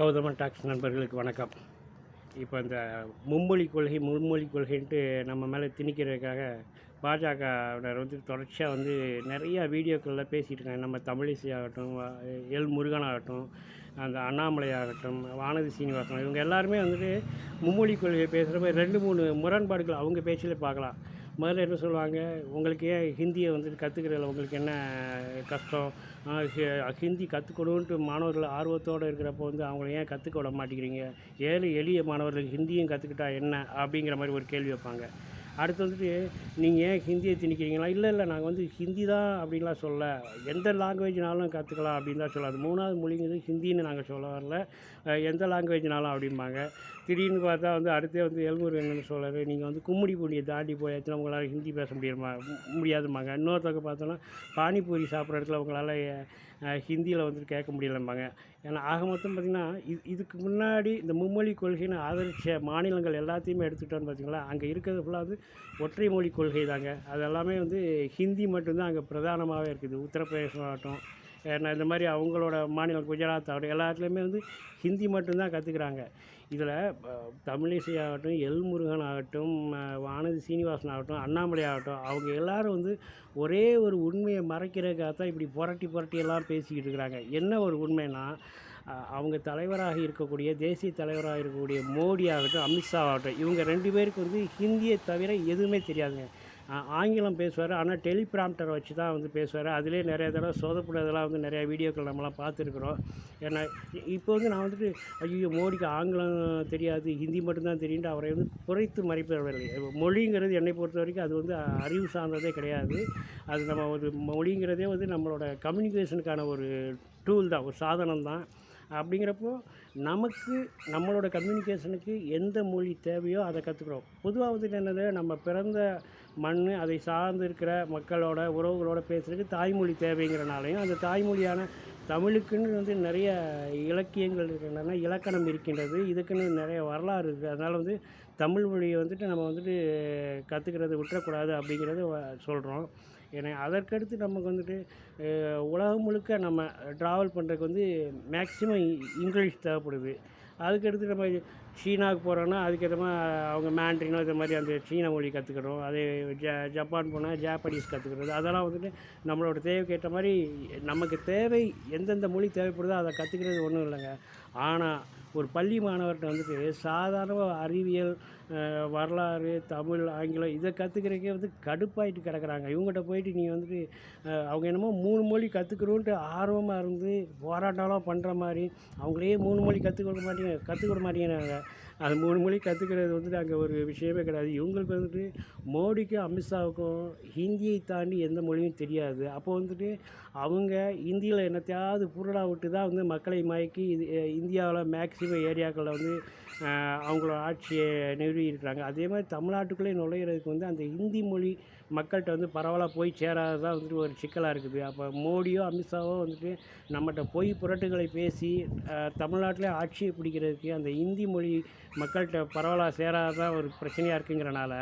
Gautama tax நண்பர்களுக்கு வணக்கம். இப்போ இந்த மும்மொழி கொள்கை மும்மொழி கொள்கைன்ட்டு நம்ம மேலே திணிக்கிறதுக்காக பாஜகவினர் வந்து தொடர்ச்சியாக வந்து நிறையா வீடியோக்களில் பேசிகிட்டு இருக்காங்க நம்ம தமிழிசை ஆகட்டும் எல் முருகன் ஆகட்டும் அந்த அண்ணாமலை ஆகட்டும் வானதி சீனிவாசன் இவங்க எல்லாருமே வந்துட்டு மும்மொழி கொள்கையை பேசுகிறப்ப ரெண்டு மூணு முரண்பாடுகள் அவங்க பேச்சில் பார்க்கலாம். முதல்ல என்ன சொல்லுவாங்க உங்களுக்கு ஏன் ஹிந்தியை வந்துட்டு கற்றுக்கிறதுல உங்களுக்கு என்ன கஷ்டம்? ஹிந்தி கற்றுக்கணுன்ட்டு மாணவர்கள் ஆர்வத்தோடு இருக்கிறப்போ வந்து அவங்கள ஏன் கற்றுக்க விட மாட்டேங்கிறீங்க? ஏழை எளிய மாணவர்களுக்கு ஹிந்தியும் கற்றுக்கிட்டா என்ன? அப்படிங்கிற மாதிரி ஒரு கேள்வி வைப்பாங்க. அடுத்து வந்துட்டு நீங்கள் ஏன் ஹிந்தியை திணிக்கிறீங்களா? இல்லை இல்லை நாங்கள் வந்து ஹிந்தி தான் அப்படின்லாம் சொல்ல. எந்த லாங்குவேஜ்னாலும் கற்றுக்கலாம் அப்படின்னு தான் சொல்ல. அது மூணாவது மொழிங்கிறது ஹிந்தின்னு நாங்கள் சொல்ல வரல. எந்த லாங்குவேஜ்னாலும் அப்படிம்பாங்க. திடீர்னு பார்த்தா வந்து அடுத்தே வந்து எல்முருகன் சொல்கிறாரு நீங்கள் வந்து கும்மிடி பூண்டியை தாண்டி போயாச்சுன்னா உங்களால் ஹிந்தி பேச முடியுமா முடியாதுமாங்க முடியாதும்பாங்க. இன்னொருத்தவங்க பார்த்தோன்னா பானிபூரி சாப்பிட்ற இடத்துல உங்களால் ஹிந்தியில் வந்துட்டு கேட்க முடியலம்பாங்க. ஏன்னா ஆக மொத்தம் பார்த்திங்கன்னா இது இதுக்கு முன்னாடி இந்த மும்மொழி கொள்கைன்னு ஆதரித்த மாநிலங்கள் எல்லாத்தையுமே எடுத்துக்கிட்டோன்னு பார்த்தீங்களா அங்கே இருக்கிறது ஃபுல்லாக வந்து ஒற்றை மொழி கொள்கை தாங்க. அது எல்லாமே வந்து ஹிந்தி மட்டும்தான் அங்கே பிரதானமாகவே இருக்குது. உத்தரப்பிரதேசம் ஆகட்டும் ஏன்னா இந்த மாதிரி அவங்களோட மாநிலம் குஜராத் ஆகட்டும் எல்லாத்துலேயுமே வந்து ஹிந்தி மட்டும்தான் கற்றுக்குறாங்க இதில் தமிழிசை ஆகட்டும் எல் முருகன் ஆகட்டும் வானதி சீனிவாசன் ஆகட்டும் அண்ணாமலை ஆகட்டும் அவங்க எல்லாரும் வந்து ஒரே ஒரு உண்மையை மறைக்கிறதுக்காக தான் இப்படி புரட்டி புரட்டி எல்லாம் பேசிக்கிட்டு இருக்கிறாங்க. என்ன ஒரு உண்மைனா அவங்க தலைவராக இருக்கக்கூடிய தேசிய தலைவராக இருக்கக்கூடிய மோடி ஆகட்டும் அமித்ஷா ஆகட்டும் இவங்க ரெண்டு பேருக்கு வந்து ஹிந்தியை தவிர எதுவுமே தெரியாதுங்க. ஆங்கிலம் பேசுவார். ஆனால் டெலிபிராம்டரை வச்சு தான் வந்து பேசுவார். அதிலே நிறைய தடவை சொதப்புனதெல்லாம் வந்து நிறையா வீடியோக்கள் நம்மலாம் பார்த்துருக்குறோம். ஏன்னா இப்போ வந்து நான் வந்துட்டு ஐயோ மோடிக்கு ஆங்கிலம் தெரியாது ஹிந்தி மட்டும்தான் தெரியுன்ட்டு அவரை வந்து குறைத்து மறைப்பதில்லை மொழிங்கிறது என்னை பொறுத்த வரைக்கும் அது வந்து அறிவு சார்ந்ததே கிடையாது. அது நம்ம ஒரு மொழிங்கிறதே வந்து நம்மளோட கம்யூனிகேஷனுக்கான ஒரு டூல் தான் ஒரு சாதனம் தான் அப்படிங்கிறப்போ நமக்கு நம்மளோட கம்யூனிகேஷனுக்கு எந்த மொழி தேவையோ அதை கற்றுக்குறோம் பொதுவாக வந்துட்டு என்னது நம்ம பிறந்த மண் அதை சார்ந்து இருக்கிற மக்களோட உறவுகளோட பேசுகிறதுக்கு தாய்மொழி தேவைங்கிறனாலையும் அந்த தாய்மொழியான தமிழுக்குன்னு வந்து நிறைய இலக்கியங்கள் இருக்கின்றன இலக்கணம் இருக்கின்றது இதுக்குன்னு நிறைய வரலாறு இருக்குது அதனால் வந்து தமிழ் மொழியை வந்துட்டு நம்ம வந்துட்டு கற்றுக்கிறது விட்டுறக்கூடாது அப்படிங்கிறத சொல்கிறோம் ஏன்னா அதற்கடுத்து நமக்கு வந்துட்டு உலகம் முழுக்க நம்ம ட்ராவல் பண்ணுறதுக்கு வந்து மேக்ஸிமம் இங்கிலீஷ் தேவைப்படுது. அதுக்கடுத்து நம்ம சீனாவுக்கு போகிறோன்னா அதுக்கேற்ற மாதிரி அவங்க மேண்ட்ரினோ இது மாதிரி அந்த சீன மொழி கற்றுக்கணும் அதே ஜ ஜப்பான் போனால் ஜாப்பனீஸ் கற்றுக்கிறது அதெல்லாம் வந்துட்டு நம்மளோட தேவைக்கு ஏற்ற மாதிரி நமக்கு தேவை எந்தெந்த மொழி தேவைப்படுதோ அதை கற்றுக்கிறது ஒன்றும் இல்லைங்க. ஆனால் ஒரு பள்ளி மாணவர்கிட்ட வந்துட்டு சாதாரண அறிவியல் வரலாறு தமிழ் ஆங்கிலம் இதை கற்றுக்கிறக்கே வந்து கடுப்பாயிட்டு கிடக்குறாங்க. இவங்ககிட்ட போயிட்டு நீங்கள் வந்துட்டு அவங்க என்னமோ மூணு மொழி கற்றுக்கணுன்ட்டு ஆர்வமாக இருந்து போராட்டம்லாம் பண்ணுற மாதிரி அவங்களே மூணு மொழி கற்றுக் கொடுக்க மாட்டேங்க கற்றுக் கொடுக்க மாட்டேங்கிறாங்க அது மூணு மொழி கற்றுக்கிறது வந்துட்டு அங்கே ஒரு விஷயமே கிடையாது. இவங்களுக்கு வந்துட்டு மோடிக்கும் அமித்ஷாவுக்கும் ஹிந்தியை தாண்டி எந்த மொழியும் தெரியாது. அப்போ வந்துட்டு அவங்க இந்தியில் என்னத்தையாவது புரடா விட்டு தான் வந்து மக்களை மயக்கி இது இந்தியாவில் மேக்சிமம் ஏரியாக்களில் வந்து அவங்களோட ஆட்சியை நிறுவி இருக்கிறாங்க அதே மாதிரி தமிழ்நாட்டுக்குள்ளே நுழையிறதுக்கு வந்து அந்த ஹிந்தி மொழி மக்கள்கிட்ட வந்து பரவலாக போய் சேராது தான் வந்துட்டு ஒரு சிக்கலாக இருக்குது. அப்போ மோடியோ அமித்ஷாவோ வந்துட்டு நம்மகிட்ட பொய் புரட்டுகளை பேசி தமிழ்நாட்டிலே ஆட்சியை பிடிக்கிறதுக்கு அந்த ஹிந்தி மொழி மக்கள்கிட்ட பரவலாக சேராத ஒரு பிரச்சனையாக இருக்குங்கிறனால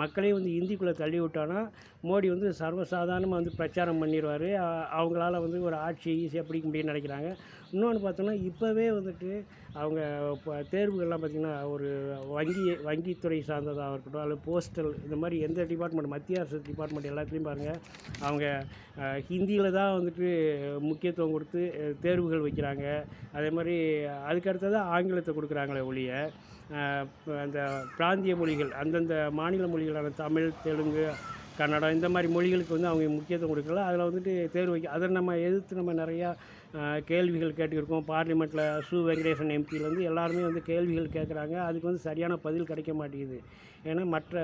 மக்களையும் வந்து ஹிந்திக்குள்ளே தள்ளி விட்டோன்னா மோடி வந்து சர்வசாதாரணமாக வந்து பிரச்சாரம் பண்ணிடுவார் அவங்களால வந்து ஒரு ஆட்சி ஈஸியாக பிடிக்க முடியும்னு நினைக்கிறாங்க. இன்னொன்று பார்த்தோன்னா இப்போவே வந்துட்டு அவங்க இப்போ தேர்வுகள்லாம் பார்த்திங்கன்னா ஒரு வங்கி வங்கித்துறை சார்ந்ததாக இருக்கட்டும் அல்லது போஸ்டல் இந்த மாதிரி எந்த டிபார்ட்மெண்ட் மத்திய அரசு டிபார்ட்மெண்ட் எல்லாத்துலேயும் பாருங்கள் அவங்க ஹிந்தியில் தான் வந்துட்டு முக்கியத்துவம் கொடுத்து தேர்வுகள் வைக்கிறாங்க. அதே மாதிரி அதுக்கடுத்தது ஆங்கிலத்தை கொடுக்குறாங்களே ஒழிய அந்த பிராந்திய மொழிகள் அந்தந்த மாநில மொழிகளான தமிழ் தெலுங்கு கன்னடம் இந்த மாதிரி மொழிகளுக்கு வந்து அவங்க முக்கியத்துவம் கொடுக்கல. அதில் வந்துட்டு தேர்வு வைக்க அதை நம்ம எதிர்த்து நம்ம நிறையா கேள்விகள் கேட்டுருக்கோம். பார்லிமெண்ட்டில் சு. வெங்கடேசன் எம்பியிலேருந்து எல்லாருமே வந்து கேள்விகள் கேட்குறாங்க. அதுக்கு வந்து சரியான பதில் கிடைக்க மாட்டேங்குது. ஏன்னா மற்ற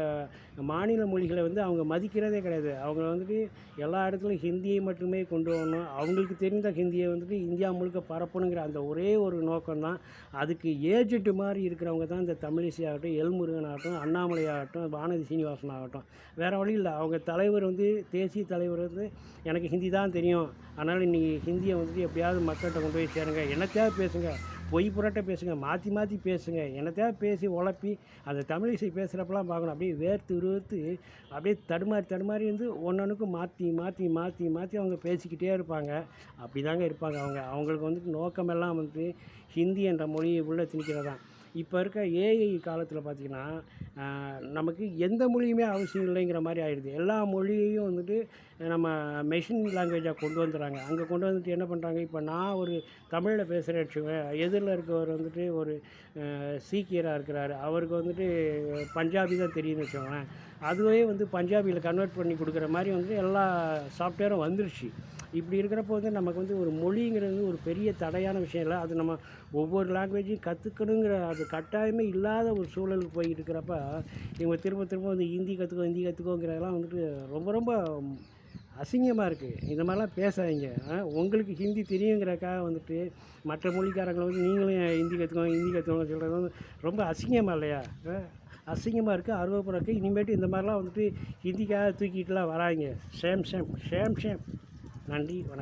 மாநில மொழிகளை வந்து அவங்க மதிக்கிறதே கிடையாது. அவங்க வந்துட்டு எல்லா இடத்துலையும் ஹிந்தியை மட்டுமே கொண்டு வரணும். அவங்களுக்கு தெரிந்த ஹிந்தியை வந்துட்டு இந்தியா முழுக்க பரப்பணுங்கிற அந்த ஒரே ஒரு நோக்கம்தான். அதுக்கு ஏஜென்ட் மாதிரி இருக்கிறவங்க தான் இந்த தமிழிசை ஆகட்டும் எல்முருகன் ஆகட்டும் அண்ணாமலை ஆகட்டும் வானதி சீனிவாசன் ஆகட்டும். வேறு வழி இல்லை. அவங்க தலைவர் வந்து தேசிய தலைவர் வந்து எனக்கு ஹிந்தி தான் தெரியும். அதனால் இன்றைக்கி ஹிந்தியை வந்துட்டு எப்படியாவது மக்கள்கிட்ட கொண்டு போய் சேருங்க. என்னத்தையாவது பேசுங்க. பொய் புரட்ட பேசுங்க. மாற்றி மாற்றி பேசுங்க. என்னத்தையாவது பேசி உழப்பி அந்த தமிழ் இசை பேசுகிறப்பெல்லாம் பார்க்கணும். அப்படியே வேர்த்து உருவத்து அப்படியே தடுமாறி தடுமாறி வந்து ஒன்றொன்றுக்கும் மாற்றி மாற்றி மாற்றி மாற்றி அவங்க பேசிக்கிட்டே இருப்பாங்க. அப்படி தாங்க இருப்பாங்க அவங்க. அவங்களுக்கு வந்துட்டு நோக்கமெல்லாம் வந்து ஹிந்தி என்ற மொழியை உள்ளே திணிக்கிறதான் இப்போ இருக்க ஏஐ காலத்தில் பார்த்திங்கன்னா நமக்கு எந்த மொழியுமே அவசியம் இல்லைங்கிற மாதிரி ஆயிடுது. எல்லா மொழியையும் வந்துட்டு நம்ம மெஷின் லாங்குவேஜாக கொண்டு வந்துடுறாங்க. அங்கே கொண்டு வந்துட்டு என்ன பண்ணுறாங்க இப்போ நான் ஒரு தமிழில் பேசுகிறேன் வச்சுக்கேன் எதிரில் இருக்கவர் வந்துட்டு ஒரு சீக்கியராக இருக்கிறாரு. அவருக்கு வந்துட்டு பஞ்சாபி தான் தெரியும்னு வச்சுக்கோங்களேன். அதுவே வந்து பஞ்சாபியில் கன்வெர்ட் பண்ணி கொடுக்குற மாதிரி வந்து எல்லா சாஃப்ட்வேரும் வந்துருச்சு. இப்படி இருக்கிறப்போ வந்து நமக்கு வந்து ஒரு மொழிங்கிறது ஒரு பெரிய தடையான விஷயம் இல்லை. அது நம்ம ஒவ்வொரு லாங்குவேஜையும் கற்றுக்கணுங்கிற அது கட்டாயமே இல்லாத ஒரு சூழலுக்கு போயிட்டு இருக்கிறப்ப இவங்க திரும்ப திரும்ப வந்து ஹிந்தி கற்றுக்கோ ஹிந்தி கற்றுக்கோங்கிறதெல்லாம் வந்துட்டு ரொம்ப ரொம்ப அசிங்கமாக இருக்குது இந்த மாதிரிலாம் பேசாதீங்க. உங்களுக்கு ஹிந்தி தெரியுங்கிறக்காக வந்துட்டு மற்ற மொழிக்காரங்களை வந்து நீங்களும் ஹிந்தி கற்றுக்கோங்க ஹிந்தி கற்றுக்கோங்க சொல்கிறது வந்து ரொம்ப அசிங்கமாக இல்லையா? அசிங்கமாக இருக்குது அருவப்புறம் இருக்குது இனிமேட்டு இந்த மாதிரிலாம் வந்துட்டு ஹிந்திக்காக தூக்கிட்டுலாம் வராங்க ஷேம் ஷேம் ஷேம் ஷேம். நன்றி வணக்கம்.